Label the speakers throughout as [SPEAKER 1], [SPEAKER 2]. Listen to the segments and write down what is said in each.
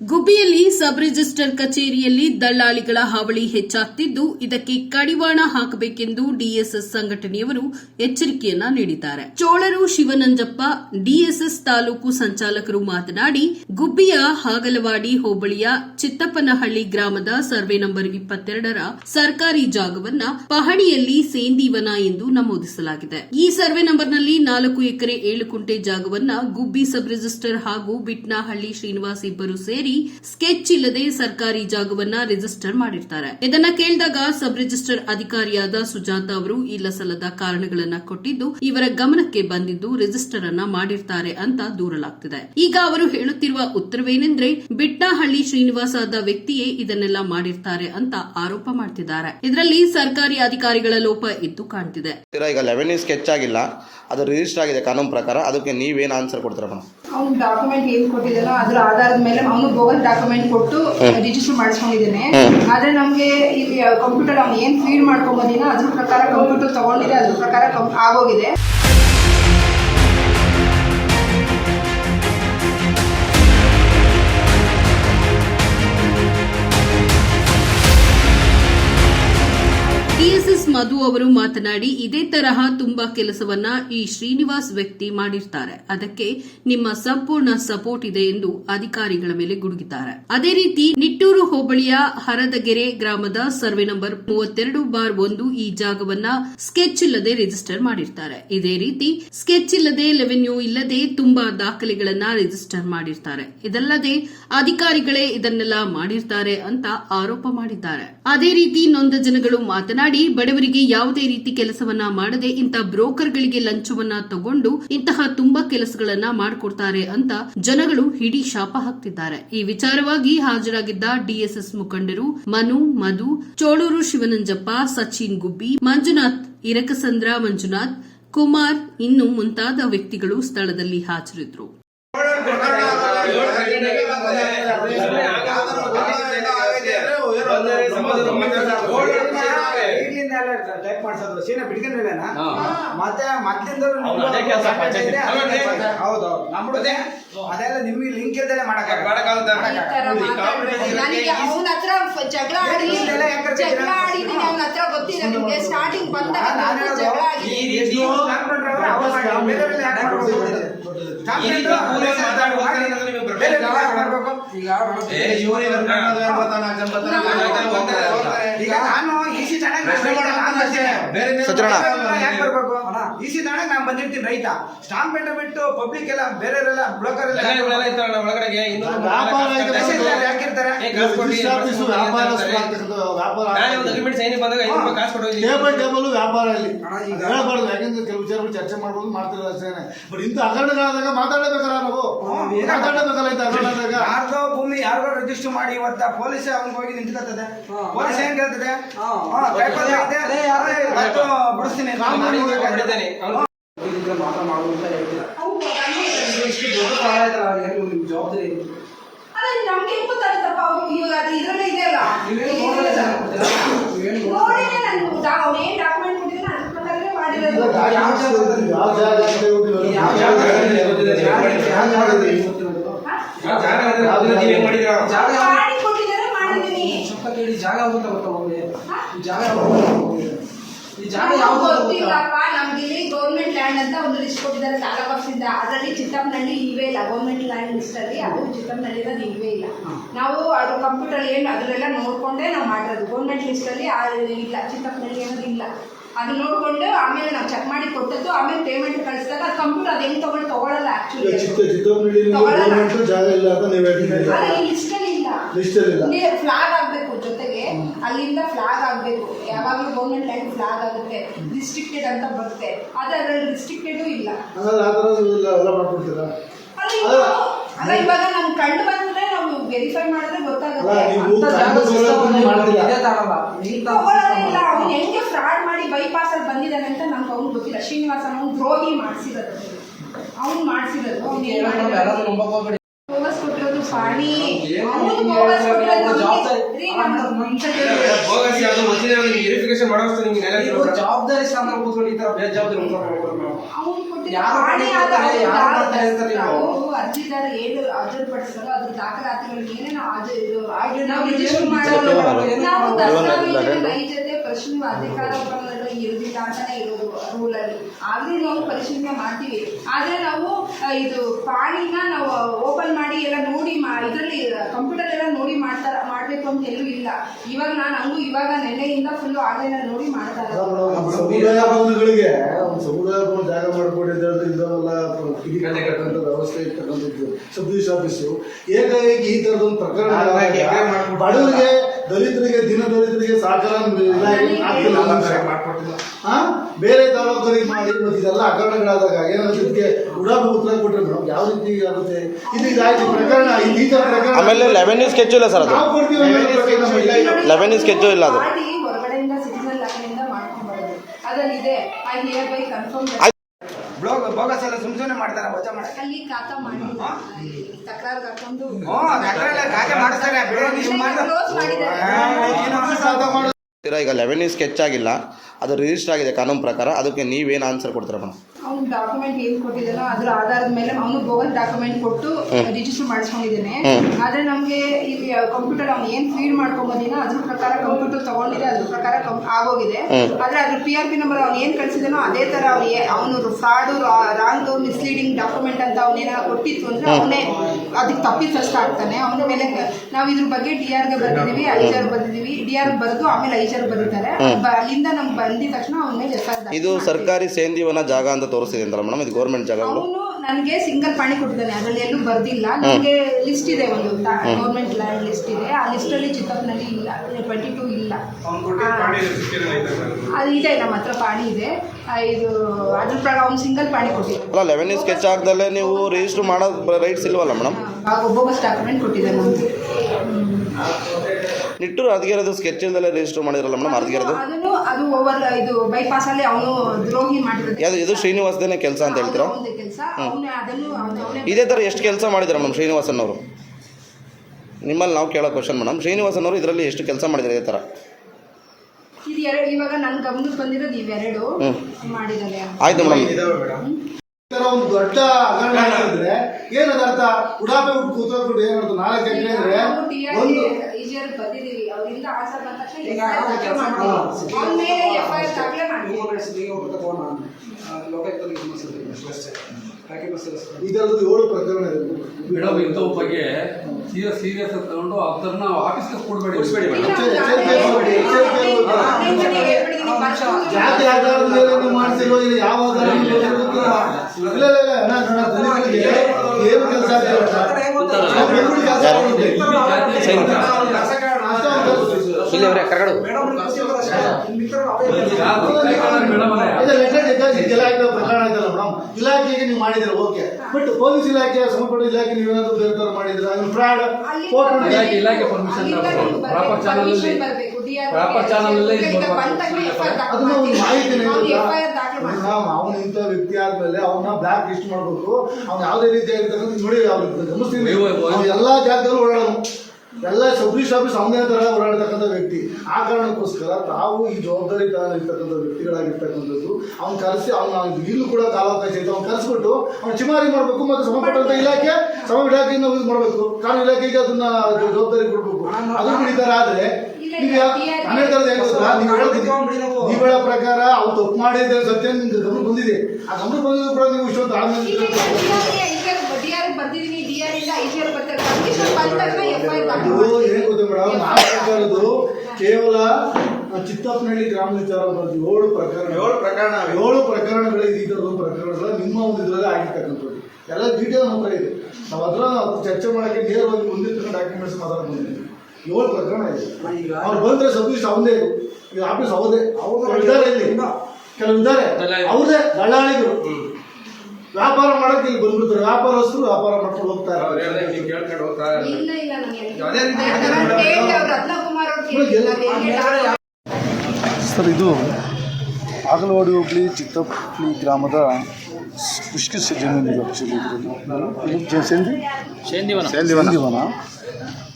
[SPEAKER 1] ಗುಬ್ಬಿಯಲ್ಲಿ sub register ಕಚೇರಿಯಲ್ಲಿ ದಲ್ಲಾಳಿಗಳ ಹಾವಳಿ ಹೆಚ್ಚಾಗ್ತಿದ್ದು, ಇದಕ್ಕೆ ಕಡಿವಾಣ ಹಾಕಬೇಕೆಂದು ಡಿಎಸ್ಎಸ್ ಸಂಘಟನೆಯವರು ಎಚ್ಚರಿಕೆಯನ್ನ ನೀಡಿದ್ದಾರೆ. ಚೋಳರು ಶಿವನಂಜಪ್ಪ, ಡಿಎಸ್ಎಸ್ ತಾಲೂಕು ಸಂಚಾಲಕರು ಮಾತನಾಡಿ, ಗುಬ್ಬಿಯ ಹಾಗಲವಾಡಿ ಹೋಬಳಿಯ ಚಿತ್ತಪ್ಪನಹಳ್ಳಿ ಗ್ರಾಮದ ಸರ್ವೆ ನಂಬರ್ ಇಪ್ಪತ್ತೆರಡರ ಸರ್ಕಾರಿ ಜಾಗವನ್ನ ಪಹಣಿಯಲ್ಲಿ ಸೇಂದಿವನ ಎಂದು ನಮೂದಿಸಲಾಗಿದೆ. ಈ ಸರ್ವೆ ನಂಬರ್ನಲ್ಲಿ ನಾಲ್ಕು ಎಕರೆ ಏಳು ಕುಂಟೆ ಜಾಗವನ್ನ ಗುಬ್ಬಿ ಸಬ್ ರಿಜಿಸ್ಟರ್ ಹಾಗೂ ಬಿಟ್ನಹಳ್ಳಿ ಶ್ರೀನಿವಾಸ್ ಇಬ್ಬರು ಸೇರಿ ಸ್ಕೆಚ್ ಇಲ್ಲದೆ ಸರ್ಕಾರಿ ಜಾಗವನ್ನ ರಿಜಿಸ್ಟರ್ ಮಾಡಿರ್ತಾರೆ. ಇದನ್ನ ಕೇಳಿದಾಗ ಸಬ್ ರಿಜಿಸ್ಟರ್ ಅಧಿಕಾರಿಯಾದ ಸುಜಾತ ಅವರು ಇಲ್ಲ ಸಲ್ಲದ ಕಾರಣಗಳನ್ನ ಕೊಟ್ಟಿದ್ದು ಇವರ ಗಮನಕ್ಕೆ ಬಂದಿದ್ದು ರಿಜಿಸ್ಟರ್ ಅನ್ನ ಮಾಡಿರ್ತಾರೆ ಅಂತ ದೂರಲಾಗ್ತಿದೆ. ಈಗ ಅವರು ಹೇಳುತ್ತಿರುವ ಉತ್ತರವೇನೆಂದ್ರೆ ಬಿಟ್ಟಹಳ್ಳಿ ಶ್ರೀನಿವಾಸದ ಆದ ವ್ಯಕ್ತಿಯೇ ಇದನ್ನೆಲ್ಲ ಮಾಡಿರ್ತಾರೆ ಅಂತ ಆರೋಪ ಮಾಡ್ತಿದ್ದಾರೆ. ಇದರಲ್ಲಿ ಸರ್ಕಾರಿ ಅಧಿಕಾರಿಗಳ ಲೋಪ ಇದ್ದು ಕಾಣ್ತಿದೆ.
[SPEAKER 2] ಈಗ ಲೆವೆನ್ ಸ್ಕೆಚ್ ಆಗಿಲ್ಲ. ಅದು ರಿಜಿಸ್ಟರ್ ಆಗಿದೆ ಕಾನೂನು ಪ್ರಕಾರ. ಅದಕ್ಕೆ ನೀವೇನು ಆನ್ಸರ್ ಕೊಡ್ತೀರಾ ಮೇಡಮ್
[SPEAKER 3] ಅವ್ನು ಡಾಕ್ಯುಮೆಂಟ್ ಏನ್ ಕೊಟ್ಟಿದ್ದಾನೋ ಅದ್ರ ಆಧಾರದ ಮೇಲೆ ಅವನು ಬೋಗಸ್ ಡಾಕ್ಯುಮೆಂಟ್ ಕೊಟ್ಟು ರಿಜಿಸ್ಟರ್ ಮಾಡಿಸ್ಕೊಂಡಿದ್ದೇನೆ. ಆದ್ರೆ ನಮ್ಗೆ ಇಲ್ಲಿ ಕಂಪ್ಯೂಟರ್ ಅವ್ನು ಏನ್ ಫೀಡ್ ಮಾಡ್ಕೊಂಬಂದಿನ ಅದ್ರ ಪ್ರಕಾರ ಕಂಪ್ಯೂಟರ್ ತಗೊಂಡಿದೆ ಅದ್ರ ಪ್ರಕಾರ ಆಗೋಗಿದೆ.
[SPEAKER 1] ಮಧು ಅವರು ಮಾತನಾಡಿ, ಇದೇ ತರಹ ತುಂಬಾ ಕೆಲಸವನ್ನ ಈ ಶ್ರೀನಿವಾಸ್ ವ್ಯಕ್ತಿ ಮಾಡಿರ್ತಾರೆ. ಅದಕ್ಕೆ ನಿಮ್ಮ ಸಂಪೂರ್ಣ ಸಪೋರ್ಟ್ ಇದೆ ಎಂದು ಅಧಿಕಾರಿಗಳ ಮೇಲೆ ಗುಡುಗಿದ್ದಾರೆ. ಅದೇ ರೀತಿ, ನಿಟ್ಟೂರು ಹೋಬಳಿಯ ಹರದಗೆರೆ ಗ್ರಾಮದ ಸರ್ವೆ ನಂಬರ್ ಮೂವತ್ತೆರಡು ಬಾರ್ ಒಂದು ಈ ಜಾಗವನ್ನ ಸ್ಕೆಚ್ ಇಲ್ಲದೆ ರಿಜಿಸ್ಟರ್ ಮಾಡಿರ್ತಾರೆ. ಇದೇ ರೀತಿ, ಸ್ಕೆಚ್ ಇಲ್ಲದೆ ಲೆವೆನ್ಯೂ ಇಲ್ಲದೆ ತುಂಬಾ ದಾಖಲೆಗಳನ್ನ ರಿಜಿಸ್ಟರ್ ಮಾಡಿರ್ತಾರೆ. ಇದಲ್ಲದೆ ಅಧಿಕಾರಿಗಳೇ ಇದನ್ನೆಲ್ಲ ಮಾಡಿರ್ತಾರೆ ಅಂತ ಆರೋಪ ಮಾಡಿದ್ದಾರೆ. ಅದೇ ರೀತಿ, ನೊಂದ ಜನಗಳು ಮಾತನಾಡಿ ಬಡವರಿಗೆ ಯಾವುದೇ ರೀತಿ ಕೆಲಸವನ್ನ ಮಾಡದೆ ಇಂಥ ಬ್ರೋಕರ್ಗಳಿಗೆ ಲಂಚವನ್ನ ತಗೊಂಡು ಇಂತಹ ತುಂಬಾ ಕೆಲಸಗಳನ್ನ ಮಾಡಿಕೊಡ್ತಾರೆ ಅಂತ ಜನಗಳು ಹಿಡಿ ಶಾಪ ಹಾಕ್ತಿದ್ದಾರೆ. ಈ ವಿಚಾರವಾಗಿ ಹಾಜರಾಗಿದ್ದ ಡಿಎಸ್ಎಸ್ ಮುಖಂಡರು ಮನು, ಮಧು, ಚೋಳೂರು ಶಿವನಂಜಪ್ಪ, ಸಚಿನ್ ಗುಬ್ಬಿ, ಮಂಜುನಾಥ್ ಇರಕಸಂದ್ರ ಮಂಜುನಾಥ್, ಕುಮಾರ್ ಇನ್ನು ಮುಂತಾದ ವ್ಯಕ್ತಿಗಳು ಸ್ಥಳದಲ್ಲಿ ಹಾಜರಿದ್ದರು.
[SPEAKER 4] ಮತ್ತೆ ಮೊದ್ಲಿಂದ
[SPEAKER 5] ಅದೇ
[SPEAKER 4] ಹೌದು ಅದೆಲ್ಲ ನಿಮ್ಗೆ ಲಿಂಕ್ ಇಲ್ದಲೆ
[SPEAKER 3] ಸ್ಟಾರ್ಟಿಂಗ್ ಬಂದಾಗ?
[SPEAKER 4] ಈಗ ನಾನು ಈಸಿ ಚೆನ್ನಾಗಿ
[SPEAKER 5] ಅಷ್ಟೇ.
[SPEAKER 4] ಈಸಿ ತಾಣಕ್ಕೆ ನಾನು ಬಂದಿರ್ತೀನಿ ರೈತ. ಸ್ಟಾಂಪ್ ಪೇಟ ಬಿಟ್ಟು ಪಬ್ಲಿಕ್ ಎಲ್ಲ ಬೇರೆ ಬ್ರೋಕರ್
[SPEAKER 6] ವ್ಯಾಪಾರ ಇಲ್ಲಿ ಹೇಳ್ಬಾರ್ದು ಯಾಕೆಂದ್ರೆ ಕೆಲವು ವಿಚಾರಗಳು ಚರ್ಚೆ ಮಾಡ್ಬೋದು ಮಾಡ್ತಿರಲ್ಲ ಅಷ್ಟೇನೆ. ಬಟ್ ಇಂಥ ಹಗರಣಗಳಾದಾಗ ಮಾತಾಡಬೇಕಲ್ಲ ನಾವು. ಮಾತಾಡಬೇಕಲ್ಲ ಇಂಥ ಹಗರಣದಾಗ
[SPEAKER 4] ಯಾರ್ದೋ ಭೂಮಿ ಯಾರ್ಗೋ ರಿಜಿಸ್ಟರ್ ಮಾಡಿ ಇವತ್ತ ಪೊಲೀಸ್ ಅವ್ನಿಗೆ ಹೋಗಿ ನಿಂತ್ಕೊತದೆ ಪೊಲೀಸ್ ಏನ್ ಕೇಳ್ತದೆ? ಬಿಡಿಸ್ತೀನಿ. ಮಾತ್ರ ಮಾಡು ಅಂತ ಹೇಳ್ತೀರಾ ಇಷ್ಟು ದೊಡ್ಡ ಸಹಾಯ ಆಯ್ತಲ್ಲ ಅವ್ರಿಗೆ, ನಿಮ್ ಜವಾಬ್ದಾರಿ ಏನು?
[SPEAKER 3] ಅಲ್ಲ ನಮ್ಗೆ ಹೆಂಗ್ ಗೊತ್ತಾಗುತ್ತಪ್ಪ ಅವ್ರು ಇವಾಗ ಅದು ಇದ್ರಲ್ಲೇ ಇದೆಯಲ್ಲ
[SPEAKER 4] ನೀವೇನು ನೋಡಲ್ಲ ಸರ್? ನೀವೇನು
[SPEAKER 3] ನೋಡಿನೇ ನಾನು ಅವ್ನು ಏನ್ ಡಾಕ್ಯುಮೆಂಟ್ ಕೊಟ್ಟಿದ್ದಾನೆ ಅದ್ರ ಮಾಡಿರೋದು
[SPEAKER 6] ಈಗ ಗಾಡಿ
[SPEAKER 4] ಯಾವ ಜಾಗ
[SPEAKER 6] ಯಾವ ಜಾಗ ಅಂತ ಗೊತ್ತಿಲ್ಲ.
[SPEAKER 4] ಯಾವ ಜಾಗದಲ್ಲಿ?
[SPEAKER 5] ಯಾವ
[SPEAKER 4] ಯಾವ ಜಾಗದಲ್ಲಿ?
[SPEAKER 3] ಹಾ?
[SPEAKER 5] ಆ ಜಾಗ ಅಂದ್ರೆ ಅದನ್ನ ನೀವೇನ್ ಮಾಡಿದ್ದೀರಾ?
[SPEAKER 4] ಜಾಗ ಯಾವ್ದು?
[SPEAKER 3] ಮಾಡಿ ಕೊಟ್ಟಿದ್ದಾರೆ ಮಾಡಿದ್ದೀನಿ
[SPEAKER 4] ಸ್ವಲ್ಪ ಕೇಳಿ ಜಾಗ ಯಾವ್ದು ಅಂತ ಗೊತ್ತಾ ಅವ್ನಿಗೆ?
[SPEAKER 3] ಹಾ?
[SPEAKER 4] ಈ ಜಾಗ ಯಾವ್ದು ಅಂತ ಗೊತ್ತಿಲ್ಲ. ಈ ಜಾಗ ಯಾವ್ದು ಅಂತ ಗೊತ್ತಾ?
[SPEAKER 3] ಗೊತ್ತಿಲ್ಲಪ್ಪ ನಮ್ಗೆ ಇಲ್ಲಿ ಗೌರ್ಮೆಂಟ್ ಲ್ಯಾಂಡ್ ಅಂತ ಒಂದು ಲಿಸ್ಟ್ ಕೊಟ್ಟಿದ್ದಾರೆ ತಾಲೂಕು ಆಫೀಸಿಂದ ಅದರಲ್ಲಿ ಚಿತ್ತಂನಲ್ಲಿ ಇವೇ ಇಲ್ಲ ಗೌರ್ಮೆಂಟ್ ಲ್ಯಾಂಡ್ ಲಿಸ್ಟ್ ಅಲ್ಲಿ ಅದು ಚಿತ್ತಪ್ಪನಹಳ್ಳಿ ಇರೋದು ಇಲ್ವೇ ಇಲ್ಲ. ನಾವು ಅದು ಕಂಪ್ಯೂಟರ್ ಏನು ಅದನ್ನೆಲ್ಲ ನೋಡ್ಕೊಂಡೇ ನಾವು ಮಾಡಿರೋದು. ಗೌರ್ಮೆಂಟ್ ಲಿಸ್ಟ್ ಅಲ್ಲಿ ಆ ಇಲ್ಲ ಚಿತ್ತಂನಲ್ಲಿ ಏನೋ ಇಲ್ಲ. ಅದು ನೋಡ್ಕೊಂಡು ಆಮೇಲೆ ನಾವು ಚೆಕ್ ಮಾಡಿ ಕೊಟ್ಟದ್ದು ಆಮೇಲೆ ಪೇಮೆಂಟ್ ಕಳಿಸಿದಾಗ ಅದು ಕಂಪ್ಯೂಟರ್ ಅದು ಹೆಂಗ್ ತಗೊಂಡು ತಗೊಳಲ್ಲ
[SPEAKER 6] ಈಗ ಇಲ್ಲ.
[SPEAKER 3] ಫ್ಲಾಗ್ ಆಗ್ಬೇಕು ಜೊತೆಗೆ ಅಲ್ಲಿಂದ ಫ್ಲಾಗ್ ಆಗ್ಬೇಕು. ಯಾವಾಗಲೂ ಗೌರ್ಮೆಂಟ್ ಲೈನ್ ಫ್ಲಾಗ್ ಆಗುತ್ತೆ ರಿಸ್ಟ್ರಿಕ್ಟೆಡ್ ಅಂತ ಬರುತ್ತೆ. ಆದ್ರೆ ಅದ್ರಲ್ಲಿ ರಿಸ್ಟ್ರಿಕ್ಟೆಡ್ ಇಲ್ಲ. ಅಲ್ಲ ಇವಾಗ ನಮ್ ಕಂಡು ಬಂದ್ರೆ ನಾವು ವೆರಿಫೈ ಮಾಡಿದ್ರೆ ಗೊತ್ತಾಗುತ್ತೆ. ಅವ್ನು ಹೆಂಗೆ ಫ್ರಾಡ್ ಮಾಡಿ ಬೈಪಾಸ್ ಅಲ್ಲಿ ಬಂದಿದ್ದಾನೆ ಅಂತ ನಮ್ಗೆ ಅವ್ನು ಗೊತ್ತಿಲ್ಲ. ಶ್ರೀನಿವಾಸ ಅವ್ನು ದ್ರೋಹಿ ಮಾಡಿಸಿರೋದು. ಅವ್ನು ಮಾಡಿಸಿರೋದು. ಬೋಗಸ್
[SPEAKER 5] ವೆರಿಫಿಕೇಶನ್ ಮಾಡೋಷ್ಟು ನಿಮ್ಗೆ
[SPEAKER 4] ಜವಾಬ್ದಾರಿ ಸ್ಥಾನ ಕೂತ್ಕೊಂಡು ಈ ತರ ಬೇಜವಾಬ್ದಾರಿ?
[SPEAKER 3] ಅರ್ಜಿದಾರ ಏನು ಹಾಜರುಪಡಿಸ್ತಾರೋ ಅದ್ರ ದಾಖಲಾತಿಗಳಿಗೆ ಏನೇನು ಹಾಜರು ಇದು ಆಗಿ- ನಾವು ರಿಜಿಸ್ಟರ್ ಮಾಡೋದು ನಾವು ನೈಜತೆ ಪರಿಶೀಲನೆ ಅಧಿಕಾರ ಒಪ್ಪಂದಗಳು ಇರುವುದಿಲ್ಲ ಅಂತಾನೆ ಇರೋದು ರೂಲ್ ಅಲ್ಲಿ ಆಗ್ಲೂ ನಾವು ಪರಿಶೀಲನೆ ಮಾಡ್ತೀವಿ. ಆದ್ರೆ ನಾವು ಇದು ಪಾಣಿನ ನಾವು ಓಪನ್ ಮಾಡಿ ಎಲ್ಲ ನೋಡಿ ಇದರಲ್ಲಿ ಕಂಪ್ಯೂಟರ್ ಎಲ್ಲ ನೋಡಿ ಮಾಡ್ತಾರ ಮಾಡ್ಬೇಕು ಅಂತ ಎಲ್ಲೂ ಇಲ್ಲ. ಇವಾಗ ನಾನು ಹಂಗೂ ಇವಾಗ ನೆನ್ನೆಯಿಂದ ಫುಲ್ ಆನ್ಲೈನ್ ನೋಡಿ
[SPEAKER 6] ಮಾಡ್ತಾರೆ ಸಮುದಾಯ ಒಂದು ಸಮುದಾಯ ಭವನ ಜಾಗ ಮಾಡಿಕೊಡಿ ಅಂತ ಹೇಳಿದ್ರೆ ಇಂಥವೆಲ್ಲ ಕಟ್ಟಂತ ವ್ಯವಸ್ಥೆ ಇರ್ತಕ್ಕಂಥದ್ದು ಸಬ್ ಡಿವಿಷನ್ ಆಫೀಸು. ಏಕಾಏಕಿ ಈ ಥರದೊಂದು ಪ್ರಕರಣ. ಬಡವರಿಗೆ ದಲಿತರಿಗೆ ದಿನ ದಲಿತರಿಗೆ ಸಹಕಾರ ಬೇರೆ ತಾಲೂಕರಿಗೆ ಮಾಡಿ ಮತ್ತೆ ಇದೆಲ್ಲ ಹಗರಣಗಳಾದಾಗ ಏನಾದ್ರು ಇದಕ್ಕೆ ಉಡಾಪಿ ಉತ್ತರ ಕೊಟ್ಟರೆ ಮೇಡಮ್ ಯಾವ ರೀತಿ ಆಗುತ್ತೆ? ಇದು ಇದಾಯ್ತು ಪ್ರಕರಣ ಈ ಥರ ಪ್ರಕರಣ.
[SPEAKER 2] ಆಮೇಲೆ ಲೆವೆನ್ ಸ್ಕೆಚ್ ಇಲ್ಲ ಸರ್ ಅದು. ಲೆವೆನ್ ಸ್ಕೆಚ್ ಇಲ್ಲ ಅದು?
[SPEAKER 3] ಹೊರಗಡೆಯಿಂದ ಸಿಟಿಸನ್ ಲೆವೆಲಿಂದ ಮಾಡ್ಕೊಂಡು ಬರೋದು. ಅದ್ರಲ್ಲಿ ಇದೆ I hereby confirm
[SPEAKER 4] blog bogus ಎಲ್ಲ ಸುಮ್ ಸುಮ್ಮನೆ ಮಾಡ್ತಾರೆ ವಜಾ
[SPEAKER 3] ಅಲ್ಲಿ ಮಾಡಿ ತಕರಾರು ಹಾಕೊಂಡು
[SPEAKER 4] ಹ್ಞೂ ಮಾಡಿಸ್ತಾರೆ. ಬಿಡು ನೀವು
[SPEAKER 6] ಮಾಡೋದು.
[SPEAKER 2] ಈಗ ಲೆವೆನ್ ಸ್ಕೆಚ್ ಆಗಿಲ್ಲ. ಅದು ರಿಜಿಸ್ಟರ್ ಆಗಿದೆ ಕಾನೂನು ಪ್ರಕಾರ. ಅದಕ್ಕೆ ನೀವೇನು ಆನ್ಸರ್ ಕೊಡ್ತೀರಾ ಮೇಡಮ್
[SPEAKER 3] ಅವ್ನು ಡಾಕ್ಯುಮೆಂಟ್ ಏನ್ ಕೊಟ್ಟಿದ್ದಾನೋ ಅದ್ರ ಆಧಾರದ ಮೇಲೆ ಅವನು ಗೂಗಲ್ ಡಾಕ್ಯುಮೆಂಟ್ ಕೊಟ್ಟು ರಿಜಿಸ್ಟರ್ ಮಾಡಿಸ್ಕೊಂಡಿದ್ದಾನೆ. ಆದ್ರೆ ನಮ್ಗೆ ಇಲ್ಲಿ ಕಂಪ್ಯೂಟರ್ ಅವ್ನು ಏನ್ ಫೀಡ್ ಮಾಡ್ಕೊಂಬೋದಿನ ಅದ್ರ ಪ್ರಕಾರ ಕಂಪ್ಯೂಟರ್ ತಗೊಂಡಿದೆ ಅದ್ರ ಪ್ರಕಾರ ಆಗೋಗಿದೆ. ಆದ್ರೆ ಅದ್ರ ಪಿ ಆರ್ ಪಿ ನಂಬರ್ ಅವ್ನು ಏನ್ ಕಳ್ಸಿದಾನೋ ಅದೇ ತರ ಅವ್ನು ಅವನು ಫ್ರಾಡ್ ರಾಂಗ್ ಮಿಸ್ಲೀಡಿಂಗ್ ಡಾಕ್ಯುಮೆಂಟ್ ಅಂತ ಅವನೇನ ಕೊಟ್ಟಿತ್ತು ಅಂದ್ರೆ ಅವನೇ ಅದಕ್ಕೆ ತಪ್ಪಿತಸ್ಥ ಆಗ್ತಾನೆ. ಅವನ ಮೇಲೆ ನಾವು ಇದ್ರ ಬಗ್ಗೆ ಡಿ ಆರ್ಗೆ ಬರ್ದಿದೀವಿ ಐಜರ್ ಬರ್ದಿದೀವಿ ಡಿ ಆರ್ ಬರೆದು ಆಮೇಲೆ ಐಜರ್ ಬರೀತಾರೆ ಬ- ಅಲ್ಲಿಂದ ನಮ್ಗೆ ಬಂದಿದ ತಕ್ಷಣ ಅವನ ಮೇಲೆ
[SPEAKER 2] ಇದು ಸರ್ಕಾರಿ ಸೇಂದಿವನ ಜಾಗ ಅಂತ ತೋರಿಸ್ತಿದೆ ಅಂತಲ್ಲ ಮೇಡಮ್. ಇದು ಗೌರ್ಮೆಂಟ್ ಜಾಗಗಳು
[SPEAKER 3] ಅವನು ನನಗೆ ಸಿಂಗಲ್ ಪಾಣಿ ಕೊಟ್ಟಿದ್ದಾನೆ. ಅದರಲ್ಲಿ ಎಲ್ಲೂ ಬರ್ದಿಲ್ಲ. ನನಗೆ ಲಿಸ್ಟ್ ಇದೆ ಒಂದು ಗೌರ್ಮೆಂಟ್ ಲ್ಯಾಂಡ್ ಲಿಸ್ಟ್ ಇದೆ. ಆ ಲಿಸ್ಟಲ್ಲಿ ಚಿಕ್ಕಪ್ಪನಲ್ಲಿ ಇಲ್ಲ. ಟ್ವೆಂಟಿ ಟೂ ಇಲ್ಲ. ಅದು ಇದೆ ನಮ್ಮ ಹತ್ರ ಪಾಣಿ ಇದೆ. ಆ, ಇದು ಅದ್ರ ಪ್ರಕಾರ ಅವ್ನು ಸಿಂಗಲ್ ಪಾಣಿ ಕೊಟ್ಟಿದ್ದಾನೆ.
[SPEAKER 2] ಅಲ್ಲ ಲೆವೆನ್ ಸ್ಕೆಚ್ ಆಗದಲ್ಲೇ ನೀವು ರಿಜಿಸ್ಟರ್ ಮಾಡೋ ರೈಟ್ಸ್ ಇಲ್ವಲ್ಲ ಮೇಡಮ್?
[SPEAKER 3] ಒಬ್ಬೊಬ್ಬ ಡಾಕ್ಯುಮೆಂಟ್ ಕೊಟ್ಟಿದ್ದಾನೆ ನಮಗೆ.
[SPEAKER 2] ನಿಟ್ಟೂರು ಅದ್ಗಿರೋದು ಸ್ಕೆಚ್ ಇಲ್ದಲ್ಲೇ ರಿಜಿಸ್ಟರ್ ಮಾಡಿದ್ರಲ್ಲ ಮೇಡಮ್ ಅದ್ಗಿರೋದು
[SPEAKER 3] ಅದನ್ನು ಅದು ಓವರ್ ಇದು ಬೈಪಾಸ್ ಅಲ್ಲಿ ಅವನು ದ್ರೋಹಿ ಮಾಡಿರೋದು.
[SPEAKER 2] ಯಾವುದು ಇದು ಶ್ರೀನಿವಾಸದೇನೆ ಕೆಲಸ ಅಂತ ಹೇಳ್ತೀರಾ?
[SPEAKER 3] ಕೆಲಸ. ಅವನು ಅದನ್ನು ಅವನೇ
[SPEAKER 2] ಇದೇ ಥರ ಎಷ್ಟು ಕೆಲಸ ಮಾಡಿದ್ರು ಮೇಡಮ್ ಶ್ರೀನಿವಾಸನ್ ಅವರು ನಿಮ್ಮಲ್ಲಿ ನಾವು ಕೇಳೋ ಕ್ವಶನ್ ಮೇಡಮ್ ಶ್ರೀನಿವಾಸನ್ ಅವರು ಇದರಲ್ಲಿ ಎಷ್ಟು ಕೆಲಸ ಮಾಡಿದ್ದಾರೆ ಇದೇ ಥರ
[SPEAKER 3] ಇದು ಎರಡು ಇವಾಗ ನನ್ನ ಗಮನಕ್ಕೆ ಬಂದಿರೋದು ಇವೆರಡು ಮಾಡಿದ್ದಾನೆ
[SPEAKER 2] ಆಯ್ತು ಮೇಡಮ್
[SPEAKER 6] ಈ ತರ ಒಂದು ದೊಡ್ಡ ಹಗರಣ ಆಗಿದ್ರೆ ಏನದ ಅರ್ಥ? ಉಡಾಪೆ ಕೂತ್ಕೊಂಡು ನಾಲ್ಕು ಅಂದ್ರೆ
[SPEAKER 3] ಅವರಿಂದ ಆನ್ಸರ್ ಬಂದ ತಕ್ಷಣ
[SPEAKER 4] ಈಗ
[SPEAKER 3] FIR
[SPEAKER 4] ನಾವು
[SPEAKER 3] ದಾಖಲೆ
[SPEAKER 4] ಕೆಲಸ
[SPEAKER 3] ಮಾಡ್ತೀವಿ.
[SPEAKER 4] ಮಾಡೋದು.
[SPEAKER 3] ಅವ್ನ ಮೇಲೆ ಎಫ್ ಐ ಆರ್ ದಾಖಲೆ ಮಾಡ್ತೀವಿ
[SPEAKER 6] ಈ ಏಳು ಪ್ರಕರಣ
[SPEAKER 7] ಮೇಡಮ್ ಇಂಥವ್ ಬಗ್ಗೆ ಸೀರಿಯಸ್ ಸೀರಿಯಸ್ ಅಂತ ತಗೊಂಡು ಅದನ್ನ ಆಫೀಸ್ಗೆ ಕೊಡ್ಬೇಡಿ
[SPEAKER 3] ಜೊತೆ
[SPEAKER 6] ಆಧಾರದ ಮಾಡ್ತಿರೋ ಇಲ್ಲ ಯಾವ ಆಧಾರ ಮೇಲೆ ಗೊತ್ತಿಲ್ಲ. ಇಲ್ಲಿ
[SPEAKER 2] ಅವರೇ ಕರ್ಗಡು
[SPEAKER 7] ಮೇಡಮ್
[SPEAKER 6] ಅದೇ ಲೆಟರ್ ಡೆಪಾಸಿಟ್ ಇಲಾಖೆ ಪ್ರಕರಣ ಆಯ್ತಲ್ಲ ಮೇಡಮ್. ಇಲಾಖೆಗೆ ನೀವು ಮಾಡಿದ್ರೆ ಓಕೆ. ಬಟ್ ಪೊಲೀಸ್ ಇಲಾಖೆ ಸಂಬಂಧಪಟ್ಟ ಇಲಾಖೆ ನೀವೇನಾದ್ರು ಬೇರೆ ತರ ಮಾಡಿದ್ರೆ ಅದನ್ನ ಫ್ರಾಡ್
[SPEAKER 7] ಇಲಾಖೆ- ಇಲಾಖೆ ಪರ್ಮಿಷನ್
[SPEAKER 3] ಪ್ರಾಪರ್
[SPEAKER 7] ಚಾನಲ್
[SPEAKER 3] ನೀವು FIR ದಾಖಲೆ
[SPEAKER 6] ಅದನ್ನ ಒಂದು ಮಾಹಿತಿ.
[SPEAKER 3] ಅವ್ನು
[SPEAKER 6] ಇಂಥ ವ್ಯಕ್ತಿ ಆದ್ಮೇಲೆ ಅವನ್ನ ಬ್ಲಾಕ್ ಲಿಸ್ಟ್ ಮಾಡ್ಬೇಕು. ಅವ್ನು ಯಾವುದೇ ರೀತಿ ಆಗಿರ್ತಕ್ಕಂಥ ನೋಡಿ ಅವ್ರು ಗಮನಿಸ್ತೀನಿ
[SPEAKER 7] ನೀವು-
[SPEAKER 6] ಎಲ್ಲಾ ಜಾಗದಲ್ಲೂ ಓಡಾಡೋನು. ಎಲ್ಲ ಸಬ್ರೀಶ್ ಆಫೀಸ್ ಅವನೇ ತರ ಓಡಾಡ್ತಕ್ಕಂಥ ವ್ಯಕ್ತಿ. ಆ ಕಾರಣಕ್ಕೋಸ್ಕರ ತಾವು ಈ ಜವಾಬ್ದಾರಿ ಇರ್ತಕ್ಕಂಥ ವ್ಯಕ್ತಿಗಳಾಗಿರ್ತಕ್ಕಂಥದ್ದು ಅವ್ನು ಕರೆಸಿ ಅವ್ನ ಇಲ್ಲೂ ಕೂಡ ಕಾಲಾವಕಾಶ ಇತ್ತು ಅವ್ನು ಕರೆಸ್ಬಿಟ್ಟು ಅವ್ನು ಚಿಮಾರಿ ಮಾಡಬೇಕು ಮತ್ತು ಸಂಬಂಧಪಟ್ಟಂತ ಇಲಾಖೆ ಸಮ ಇಲಾಖೆಯಿಂದ ಯೂಸ್ ಮಾಡಬೇಕು. ಕಾನೂನು ಇಲಾಖೆಗೆ ಅದನ್ನ ಜವಾಬ್ದಾರಿ ಕೊಡಬೇಕು. ಅದು ಹಿಡಿತಾರ ಆದ್ರೆ ನಾನು ನೀವು ನೀವು ಹೇಳೋ ಪ್ರಕಾರ ಅವ್ರು ತಪ್ಪು ಮಾಡಿದ್ರೆ ಸತ್ಯ ನಿಮ್ಗೆ ಗಮನ ಬಂದಿದೆ. ಆ ಗಮನ ಬಂದಿದ್ರು ಕೂಡ ನೀವು ಇಷ್ಟೊಂದು ಆದ್ಮೇಲೆ
[SPEAKER 3] ಈಗ ಡಿಆರ್ ಬರ್ದಿದ್ದೀನಿ ಡಿಆರ್ ಇಂದ ಐಜಿಆರ್ ಬರ್ತಾರೆ ಕಂಡೀಷನ್ ಬಂದ ತಕ್ಷಣ ಎಫ್ಐಆರ್ ದಾಖಲೆ
[SPEAKER 6] ಇದು
[SPEAKER 3] ಮಾಡ್ತೀವಿ.
[SPEAKER 6] ಏನ್ ಗೊತ್ತಾ ಮೇಡಮ್ ನಾವು ಕೇವಲ ಚಿತ್ತಪ್ಪನಹಳ್ಳಿ ಗ್ರಾಮ ವಿಚಾರ ಬರೋದು ಏಳು ಪ್ರಕರಣ.
[SPEAKER 4] ಏಳು ಪ್ರಕರಣ
[SPEAKER 6] ಏಳು ಪ್ರಕರಣಗಳು ಈ ಥರದ ಪ್ರಕರಣಗಳು ನಿಮ್ಮ ಒಂದು ಇದರಲ್ಲೇ ಆಗಿರ್ತಕ್ಕಂಥದ್ದು. ಎಲ್ಲ ಡೀಟೇಲ್ ನಮ್ಮ ಇದೆ. ನಾವು ಅದರ ಚರ್ಚೆ ಮಾಡಕ್ಕೆ ನೇರವಾಗಿ ಮುಂದಿರ್ತಕ್ಕಂಥ ಡಾಕ್ಯುಮೆಂಟ್ಸ್ ಮಾತ್ರ ಬಂದಿದ್ದೀವಿ ಏಳು ಪ್ರಕರಣ ಇದೆ.
[SPEAKER 4] ಈಗ-
[SPEAKER 6] ಅವ್ರು ಬಂದ್ರೆ ಸಬ್ಜೆಕ್ಟ್ ಅವನೇ ಈಗ ಆಫೀಸ್ ಅವದೇ
[SPEAKER 4] ಅವರು
[SPEAKER 6] ಇದ್ದಾರೆ ಇಲ್ಲಿ. ಕೆಲವು ಇದ್ದಾರೆ. ಅವ್ರದೇ ದಳ್ಳಾಳಿಗಳು. ವ್ಯಾಪಾರ ಮಾಡಕ್ಕೆ ಇಲ್ಲಿ ಬಂದ್ಬಿಡ್ತಾರೆ. ವ್ಯಾಪಾರಸ್ಥರು ವ್ಯಾಪಾರ ಮಾಡ್ಕೊಂಡು
[SPEAKER 5] ಹೋಗ್ತಾ
[SPEAKER 3] ಕೇಳಿದ್ರು
[SPEAKER 6] ಸರ್ ಇದು ಆಗಲವಾಡಿ ಹೋಗ್ಲಿ ಚಿತ್ತಪ್ಲಿ ಗ್ರಾಮದ ಪುಷ್ಕೃಷ ಜಮೀನು ಇದು ಆ್ಯಕ್ಚುಲಿ ಇದು ಜೆ- ಸಂಧಿ ಸೇಂದಿವನ.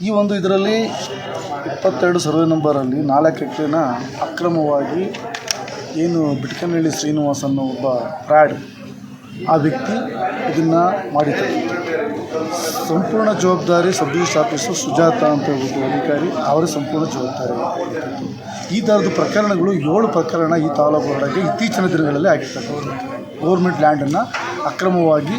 [SPEAKER 6] ಈ ಒಂದು ಇದರಲ್ಲಿ ಇಪ್ಪತ್ತೆರಡು ಸರ್ವೆ ನಂಬರಲ್ಲಿ ನಾಲ್ಕು ಎಕರೆನ ಅಕ್ರಮವಾಗಿ ಏನು ಬಿಟ್ಕನಹಳ್ಳಿ ಶ್ರೀನಿವಾಸ್ ಅನ್ನೋ ಒಬ್ಬ ಫ್ರಾಡ್ ಆ ವ್ಯಕ್ತಿ ಇದನ್ನು ಮಾಡಿದ್ದಾರೆ ಸಂಪೂರ್ಣ ಜವಾಬ್ದಾರಿ ಸಬ್ ರಿಜಿಸ್ಟರ್ ಆಫೀಸು ಸುಜಾತ ಅಂತ ಹೇಳ್ಬಿಟ್ಟು ಅಧಿಕಾರಿ, ಅವರ ಸಂಪೂರ್ಣ ಜವಾಬ್ದಾರಿ ಈ ಥರದ ಪ್ರಕರಣಗಳು ಏಳು ಪ್ರಕರಣ ಈ ತಾಲೂಕು ಹೊರಡಕ್ಕೆ ಇತ್ತೀಚಿನ ದಿನಗಳಲ್ಲಿ ಆಗಿರ್ತಕ್ಕಂಥದ್ದು. ಗೌರ್ಮೆಂಟ್ ಲ್ಯಾಂಡನ್ನು ಅಕ್ರಮವಾಗಿ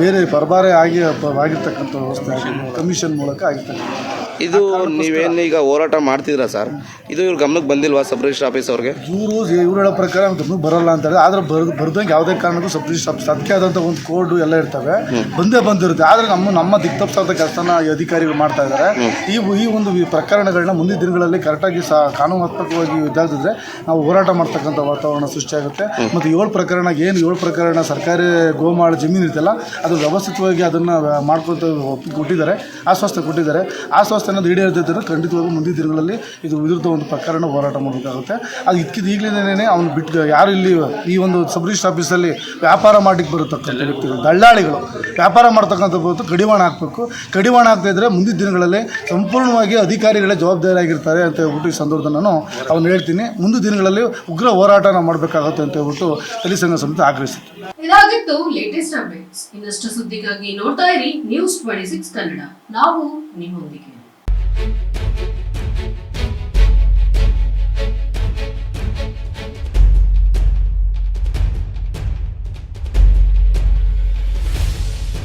[SPEAKER 6] ಬೇರೆ ಪರಬಾರೆ ಆಗಿ, ಆಗಿರ್ತಕ್ಕಂಥ ವ್ಯವಸ್ಥೆ ಕಮಿಷನ್ ಮೂಲಕ ಆಗಿರ್ತಕ್ಕಂಥ
[SPEAKER 2] ಇದು ನೀವೇನು ಈಗ ಹೋರಾಟ ಮಾಡ್ತಿದ್ರ ಸರ್? ಇದು ಇವ್ರ ಗಮನಕ್ಕೆ ಬಂದಿಲ್ವಾ ಸಬ್ ರಿಜಿಸ್ಟರ್ ಆಫೀಸ್ ಅವ್ರಿಗೆ?
[SPEAKER 6] ಇವರು ಇವ್ರು ಹೇಳೋ ಪ್ರಕಾರ ಗಮನಕ್ಕೆ ಬರಲ್ಲ ಅಂತ ಹೇಳಿ ಆದರೆ ಬರ್ ಬರ್ದಂಗೆ ಯಾವುದೇ ಕಾರಣಕ್ಕೂ ಸಬ್ ರಿಜಿಸ್ಟರ್ ಆಫೀಸ್ ಅದಕ್ಕೆ ಆದಂಥ ಒಂದು ಕೋಡು ಎಲ್ಲ ಇರ್ತವೆ. ಬಂದೇ ಬಂದಿರುತ್ತೆ. ಆದ್ರೆ ನಮ್ಮ ನಮ್ಮ ದಿಕ್ತಪ್ಸಾದ ಕೆಲಸನ ಈ ಅಧಿಕಾರಿಗಳು ಮಾಡ್ತಾ ಇದ್ದಾರೆ ಈ ಈ ಒಂದು ಈ ಪ್ರಕರಣಗಳನ್ನ ಮುಂದಿನ ದಿನಗಳಲ್ಲಿ ಕರೆಕ್ಟಾಗಿ ಆಗಿ ಕಾನೂನಾತ್ಮಕವಾಗಿ ಇದಾಗಿದ್ರೆ ನಾವು ಹೋರಾಟ ಮಾಡ್ತಕ್ಕಂತ ವಾತಾವರಣ ಸೃಷ್ಟಿಯಾಗುತ್ತೆ ಮತ್ತು ಏಳು ಪ್ರಕರಣ ಏನು ಏಳು ಪ್ರಕರಣ ಸರ್ಕಾರಿ ಗೋಮಾಳ ಜಮೀನು ಇರ್ತಲ್ಲ ಅದು ವ್ಯವಸ್ಥಿತವಾಗಿ ಅದನ್ನ ಮಾಡ್ಕೊತ ಕೊಟ್ಟಿದ್ದಾರೆ ಆಶ್ವಾಸನೆ ಕೊಟ್ಟಿದ್ದಾರೆ. ಆಶ್ವಾಸನೆ ಈಡೇರಿದ್ರೆ ಖಂಡಿತವಾಗೂ ಮುಂದಿನ ದಿನಗಳಲ್ಲಿ ಇದು ವಿರುದ್ಧ ಒಂದು ಪ್ರಕರಣ ಹೋರಾಟ ಮಾಡಬೇಕಾಗುತ್ತೆ. ಅದು ಇದಕ್ಕಿದ ಈಗಲೇ ಅವನು ಬಿಟ್ಟು ಯಾರು ಇಲ್ಲಿ ಈ ಒಂದು ಸಬ್ ಆಫೀಸಲ್ಲಿ ವ್ಯಾಪಾರ ಮಾಡಲಿಕ್ಕೆ ಬರತಕ್ಕಂಥ ವ್ಯಕ್ತಿಗಳು, ದಳ್ಳಾಳಿಗಳು, ವ್ಯಾಪಾರ ಮಾಡ್ತಕ್ಕಂಥ ಹೊತ್ತು ಕಡಿವಾಣ ಹಾಕಬೇಕು. ಕಡಿವಾಣ ಇದ್ದರೆ ಮುಂದಿನ ದಿನಗಳಲ್ಲಿ ಸಂಪೂರ್ಣವಾಗಿ ಅಧಿಕಾರಿಗಳೇ ಜವಾಬ್ದಾರಿಯಾಗಿರ್ತಾರೆ ಅಂತ ಹೇಳ್ಬಿಟ್ಟು ಈ ಸಂದರ್ಭದಲ್ಲಿ ನಾನು ಅವ್ನು ಹೇಳ್ತೀನಿ. ಮುಂದಿನ ದಿನಗಳಲ್ಲಿ ಉಗ್ರ ಹೋರಾಟನ ಮಾಡಬೇಕಾಗುತ್ತೆ ಅಂತ ಹೇಳ್ಬಿಟ್ಟು ಸಂಘ ಸಮಿತಿ ಆಗ್ರಹಿಸುತ್ತೆ.
[SPEAKER 8] ಇದಾಗಿತ್ತು ಲೇಟೆಸ್ಟ್ ಅಪ್ಡೇಟ್ಸ್ ಇನ್ನಷ್ಟು ಸುದ್ದಿಗಾಗಿ ನೋಡ್ತಾ ಇರಿ ನ್ಯೂಸ್ ಟ್ವೆಂಟಿ ಸಿಕ್ಸ್ ಕನ್ನಡ. ನಾವು ನಿಮ್ಮೊಂದಿಗೆ. thank you